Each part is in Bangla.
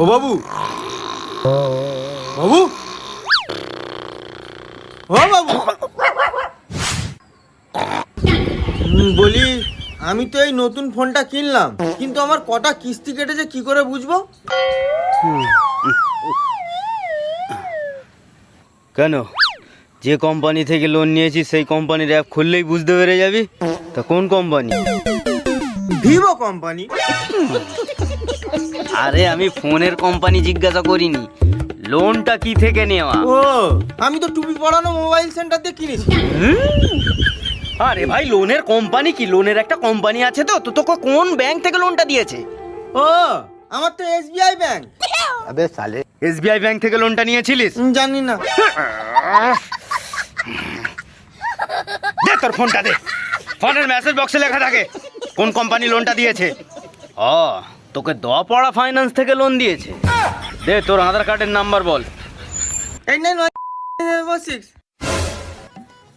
ও বাবু। বাবু। ও বাবু। বলি, আমি তো এই নতুন ফোনটা কিনলাম, কিন্তু আমার কটা কিস্তি কেটেছে কি করে বুঝব? কেন? যে কোম্পানি থেকে লোন নিয়েছি সেই কোম্পানির অ্যাপ খুললেই বুঝতে পেরে যাবি? তা কোন কোম্পানি ভিভো কোম্পানি। আরে আমি ফোনের কোম্পানি জিজ্ঞাসা করিনি। লোনটা কি থেকে নেওয়া? ও আমি তো টুপি পড়ানো মোবাইল সেন্টার দিয়ে কিনেছি। আরে ভাই লোনের কোম্পানি কি? লোনের একটা কোম্পানি আছে তো তো তোকে কোন ব্যাংক থেকে লোনটা দিয়েছে? ও আমার তো এসবিআই ব্যাংক। আবে সালে। এসবিআই ব্যাংক থেকে লোনটা নিয়েছিলিস? জানি না। দে তোর ফোনটা দে। ফোনের মেসেজ বক্সে লেখা থাকে। কোন কোম্পানি লোনটা দিয়েছে? ও তোকে দোয়া পড়া ফাইন্যান্স থেকে লোন দিয়েছে। দে তোর আধার কার্ডের নাম্বার বল।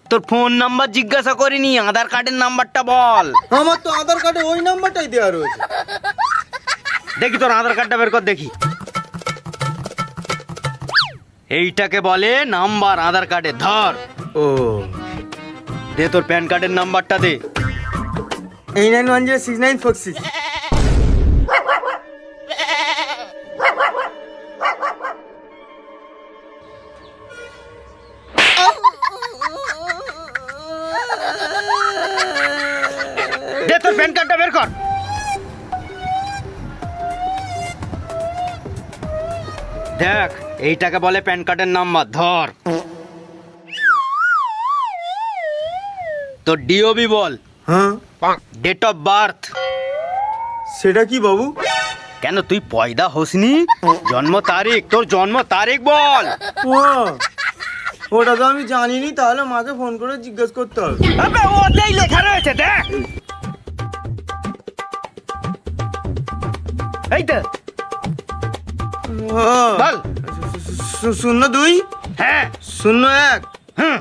তোর ফোন নাম্বার জিজ্ঞাসা করিনি আধার কার্ডের নাম্বারটা বল। আমার তো আধার কার্ডে ওই নাম্বারটাই দেওয়া রয়েছে। দেখি তোর আধার কার্ডটা বের কর দেখি। এইটাকে বলে নাম্বার আধার কার্ডে ধর। ও। দে তোর প্যান কার্ডের নাম্বারটা দে। Eight nine one zero six nine four six তোর প্যান কার্ডটা বের কর। দেখ এইটাকে বলে প্যান কার্ডের নাম্বার ধর। তোর ডিওবি বল। হ্যাঁ? ডেট অফ বার্থ সেটা কি বাবু? কেন তুই পয়দা হসনি? জন্ম তারিখ তোর জন্ম তারিখ বল। ওটা তো আমি জানিনি তাহলে মাকে ফোন করে জিজ্ঞেস করতে হবে। ওতেই লেখা রয়েছে দেখ। এই তো বল। শূন্য দুই? হ্যাঁ। শূন্য এক? হুম।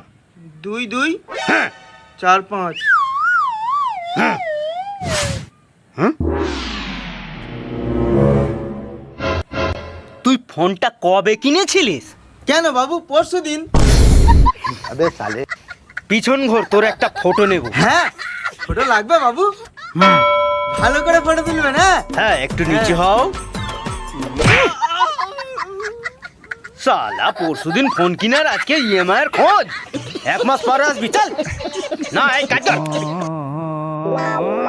দুই দুই? হ্যাঁ। চার পাঁচ? তুই ফোনটা কবে কিনেছিলিস? কেন বাবু? পরশু দিন। পিছন ঘর তোর একটা ফটো নেব। হ্যাঁ ফটো লাগবে বাবু। ভালো করে ফটো তুলবেন হ্যাঁ হ্যাঁ একটু নিচে হও। সালা পরশুদিন ফোন কিনার আজকে ইএমআই এর খোঁজ। এক মাস পর আসবি চল। না এই কাজ কর।